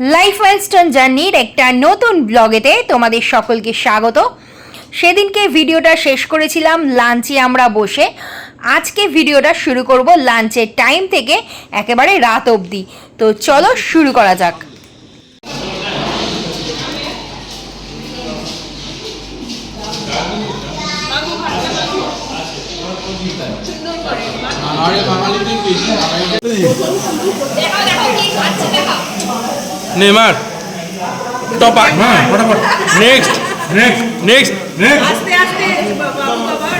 Life ওয়েলস্টোন জার্নির একটা নতুন ব্লগেতে তোমাদের সকলকে স্বাগত। সেদিনকে ভিডিওটা শেষ করেছিলাম লাঞ্চে আমরা বসে। আজকে ভিডিওটা শুরু করব লাঞ্চের টাইম থেকে একেবারে রাত অবধি। তো চলো শুরু করা যাক। আরে বাঙালি তুই বেশি Neymar top next next next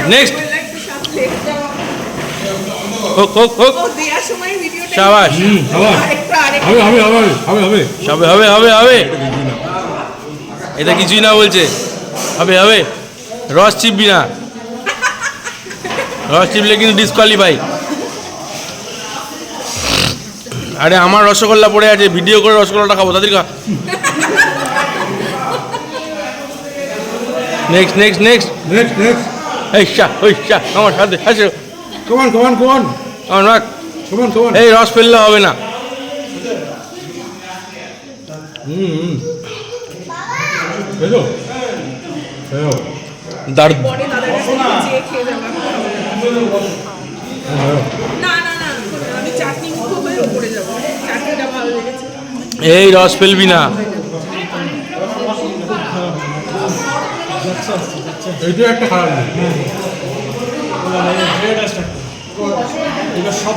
next হোক হোক হোক। হবে হবে হবে হবে এটা কিছুই না বলছে। হবে হবে। রস চিপবি না। রস চিপলে কিন্তু ডিসকোয়ালিফাই আরে আমার রসগোল্লা পড়ে আছে ভিডিও করে রসগোল্লাটা খাব তাদের next next next next next এই শা ওই শা আমার সাথে আসো কমান কমান কমান আমার রাখ। কমান কমান এই রস ফেললে হবে না। হুম দারুণ। এই রস ফেলবি না। এইটা একটা খারাপ এটা সব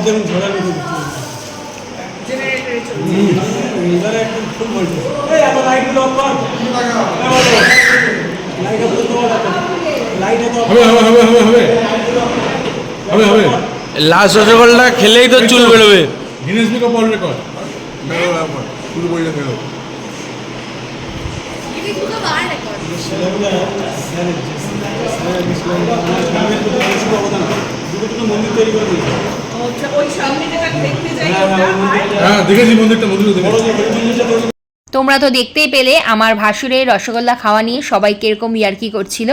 লাস্ট রসগোল্লা খেলেই তো চুল বেরোবে। গিনেস বুক অফ ওয়ার্ল্ড শুরু করলে ফেরত তোমরা তো দেখতেই পেলে আমার ভাসুরের রসগোল্লা খাওয়া নিয়ে সবাই কীরকম ইয়ার্কি করছিল।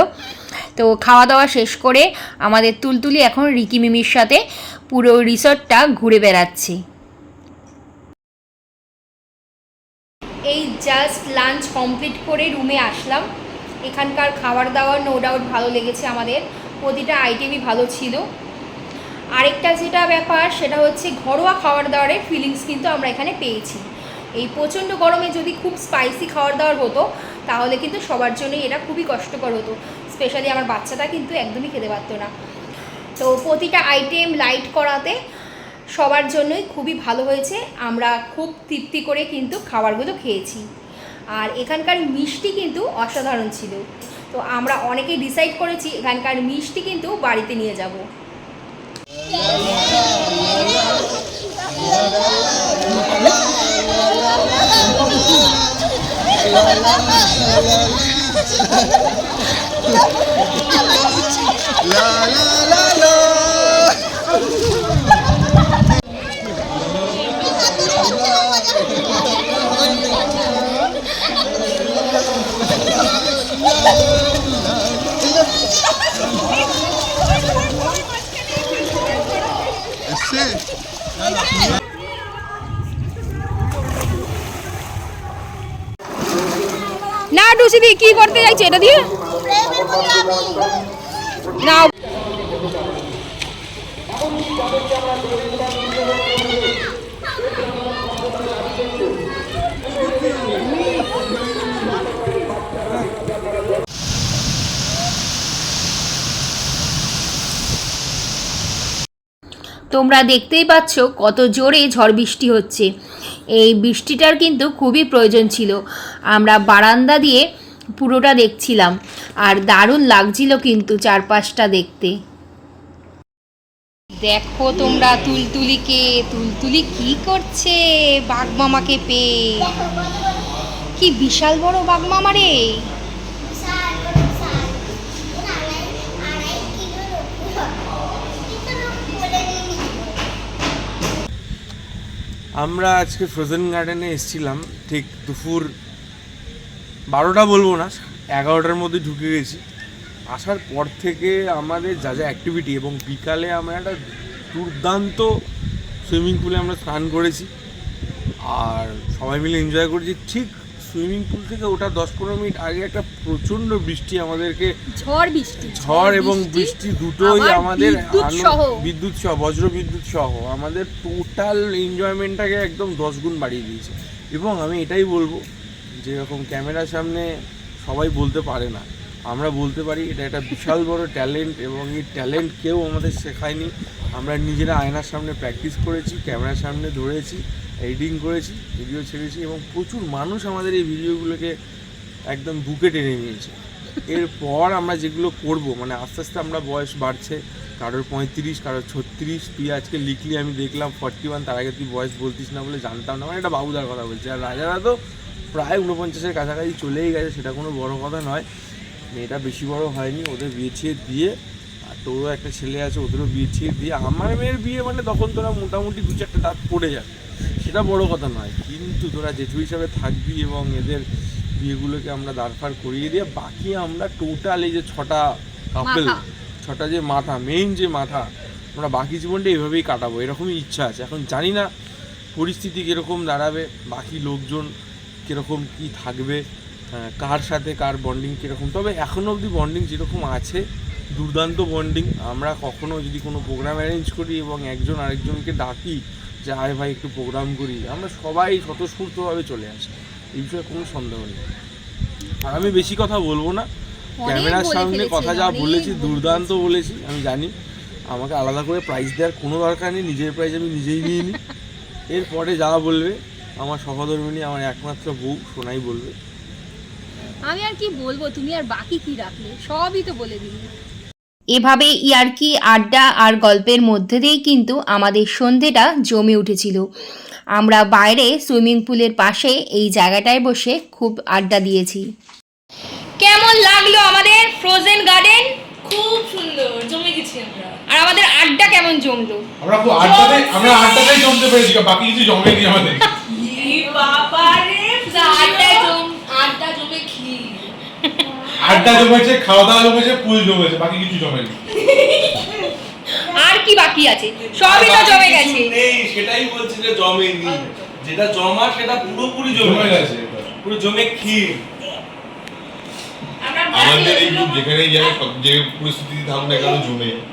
তো খাওয়া দাওয়া শেষ করে আমাদের তুলতুলি এখন রিকি মিমির সাথে পুরো রিসর্টটা ঘুরে বেড়াচ্ছি। জাস্ট লাঞ্চ কমপ্লিট করে রুমে আসলাম। এখানকার খাবার দাবার নো ডাউট ভালো লেগেছে আমাদের। প্রতিটা আইটেমই ভালো ছিল। আরেকটা যেটা ব্যাপার, সেটা হচ্ছে ঘরোয়া খাবার দাবারের ফিলিংস কিন্তু আমরা এখানে পেয়েছি। এই প্রচণ্ড গরমে যদি খুব স্পাইসি খাবার দাবার হতো, তাহলে কিন্তু সবার জন্যই এটা খুবই কষ্টকর হতো। স্পেশালি আমার বাচ্চাটা কিন্তু একদমই খেতে পারতো না। তো প্রতিটা আইটেম লাইট করাতে সবার জন্যই খুবই ভালো হয়েছে আমরা খুব তৃপ্তি করে কিন্তু খাবারগুলো খেয়েছি আর এখানকার মিষ্টি কিন্তু অসাধারণ ছিল তো আমরা অনেকেই ডিসাইড করেছি এখানকার মিষ্টি কিন্তু বাড়িতে নিয়ে যাব না কি করতে এটা দিয়ে? তোমরা দেখতেই পাচ্ছ কত জোরে ঝড় বৃষ্টি হচ্ছে। এই বৃষ্টিটার কিন্তু খুবই প্রয়োজন ছিল। আমরা বারান্দা দিয়ে পুরোটা দেখছিলাম। আর দারুণ লাগছিল কিন্তু চারপাশটা দেখতে। দেখো তোমরা তুলতুলিকে, তুলতুলি কি করছে? বাঘমামাকে পেয়ে। কি বিশাল বড় বাঘমামা রে। আমরা আজকে ফ্রোজেন গার্ডেনে এসেছিলাম। ঠিক দুপুর বারোটা বলব না এগারোটার মধ্যে ঢুকে গেছি। আসার পর থেকে আমাদের যা যা অ্যাক্টিভিটি এবং বিকালে আমরা একটা দুর্দান্ত সুইমিং পুলে আমরা স্নান করেছি। আর সবাই মিলে এনজয় করেছি। ঠিক সুইমিং পুল থেকে ওটা দশ পনেরো মিনিট আগে একটা প্রচণ্ড বৃষ্টি আমাদেরকে ঝড় বৃষ্টি ঝড় এবং বৃষ্টি দুটোই আমাদের বিদ্যুৎ সহ। বিদ্যুৎ সহ বজ্র বিদ্যুৎ সহ আমাদের টোটাল এনজয়মেন্টটাকে একদম দশ গুণ বাড়িয়ে দিয়েছে। এবং আমি এটাই বলব যেরকম ক্যামেরার সামনে সবাই বলতে পারে না। আমরা বলতে পারি, এটা একটা বিশাল বড় ট্যালেন্ট এবং এই ট্যালেন্ট কেউ আমাদের শেখায়নি। আমরা নিজেরা আয়নার সামনে প্র্যাকটিস করেছি, ক্যামেরার সামনে ধরেছি, এডিটিং করেছি, ভিডিও ছেড়েছি এবং প্রচুর মানুষ আমাদের এই ভিডিওগুলোকে একদম বুকে টেনে নিয়েছে। এরপর আমরা যেগুলো করব মানে আস্তে আস্তে আমরা বয়স বাড়ছে, কারোর পঁয়ত্রিশ, কারোর ছত্রিশ, তুই আজকে লিখলি, আমি দেখলাম ফর্টি ওয়ান তার আগে তুই বয়স বলতিস না বলে জানতাম না মানে এটা বাবুদার কথা বলছি। আর রাজারা তো প্রায় উনপঞ্চাশের কাছাকাছি চলেই গেছে সেটা কোনো বড় কথা নয়। মেয়েটা বেশি বড় হয়নি ওদের বিয়ে ছিয়ে দিয়ে আর তোরও একটা ছেলে আছে ওদেরও বিয়ে ছিয়ে দিয়ে আমার মেয়ের বিয়ে মানে তখন তোরা মোটামুটি দু চারটে দাঁত পড়ে যাবে সেটা বড় কথা নয়। কিন্তু তোরা জেঠু হিসাবে থাকবি এবং এদের বিয়েগুলোকে আমরা দাঁড়ফার করিয়ে দিয়ে বাকি আমরা টোটাল এই যে ছটা কাপেল ছটা যে মাথা মেইন যে মাথা আমরা বাকি জীবনটা এভাবেই কাটাবো এরকমই ইচ্ছা আছে। এখন জানি না পরিস্থিতি কীরকম দাঁড়াবে বাকি লোকজন কীরকম কি থাকবে আহ, কার সাথে কার বন্ডিং কীরকম? তবে এখনও অবধি বন্ডিং যেরকম আছে দুর্দান্ত বন্ডিং আমরা কখনও যদি কোনো প্রোগ্রাম অ্যারেঞ্জ করি এবং একজন আরেকজনকে ডাকি যে আয় ভাই একটু প্রোগ্রাম করি। আমরা সবাই স্বতঃস্ফূর্তভাবে চলে আসি। এই বিষয়ে কোনো সন্দেহ নেই। আর আমি বেশি কথা বলব না। ক্যামেরার সামনে কথা যা বলেছি দুর্দান্ত বলেছি আমি জানি। আমাকে আলাদা করে প্রাইজ দেওয়ার কোনো দরকার নেই নিজের প্রাইজ আমি নিজেই নিয়ে নিই। এরপরে যা বলবে আমার সহধর্মিনী আমার একমাত্র বউ সোনাই বলবে। আমি আর কি বলব? তুমি আর বাকি কি রাখলে? সবই তো বলে দিলে। এভাবে ইয়ার্কি আড্ডা আর গল্পের মধ্যে দিয়েই কিন্তু আমাদের সন্ধেটা জমে উঠেছিল। আমরা বাইরে সুইমিং পুলের পাশে এই জায়গাটায় বসে খুব আড্ডা দিয়েছি। কেমন লাগল আমাদের ফ্রোজেন গার্ডেন খুব সুন্দর জমে গেছি আমরা। আর আমাদের আড্ডা কেমন জমলো? আমরা খুব আড্ডাতে আমরা আড্ডাতেই জমতে পেরেছি বাকি কিছু জমেনি আমাদের ই বাবা রে আড্ডা জম আড্ডা জমে ক্ষীর আড্ডা জমেছে খাওয়া দাওয়া জমেছে পুল জমেছে বাকি কিছু জমেনি। আর কি বাকি আছে? সবই তো জমে গেছে। নেই সেটাই বলছি যে জমেনি। যেটা জমা সেটা পুরোপুরি জমে গেছে। পুরো জমে ক্ষীর। আমরা আমাদের এই যেখানেই সব যে পরিস্থিতি থাকুক না কেন জমে।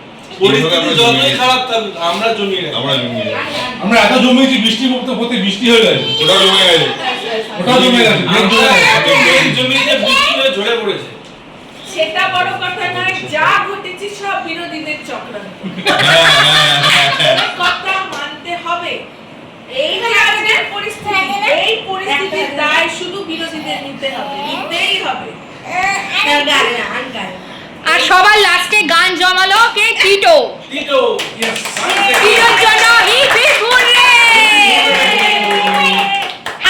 আমরা জমিয়ে- খারাপ আমরা জমিয়ে আমরা জমিয়ে যাই। আমরা এত জমিয়েছি বৃষ্টি মুক্ত হতে বৃষ্টি হয়ে গেছে। ওটা জমে গেছে। ওটাও জমে গেছে। জমিয়ে বৃষ্টি হয়ে ঝরে পড়েছে। সেটা বড় কথা নয় যা ঘটেছে সব বিরোধীদের চক্রান্ত। হ্যাঁ, হ্যাঁ, হ্যাঁ, কথা মানতে হবে। এই যে আজকের পরিস্থিতি এই পরিস্থিতির দায় শুধু বিরোধীদের নিতে হবে নিতেই হবে। আর সবার লাস্টে গান জমালো কে? টিটো। টিটো টিটোর জন্য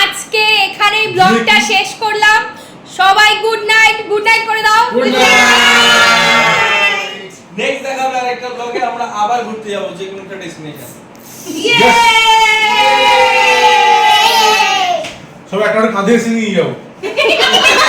আজকে এখানেই ব্লগটা শেষ করলাম। সবাই গুড গুড নাইট করে দাও। গুড নাইট নেক্সট দেখা হবে আরেকটা ব্লগে আমরা আবার ঘুরতে যাব যে কোনো একটা ডেস্টিনেশন সব একটা করে কাঁধে এসে নিয়ে যাও।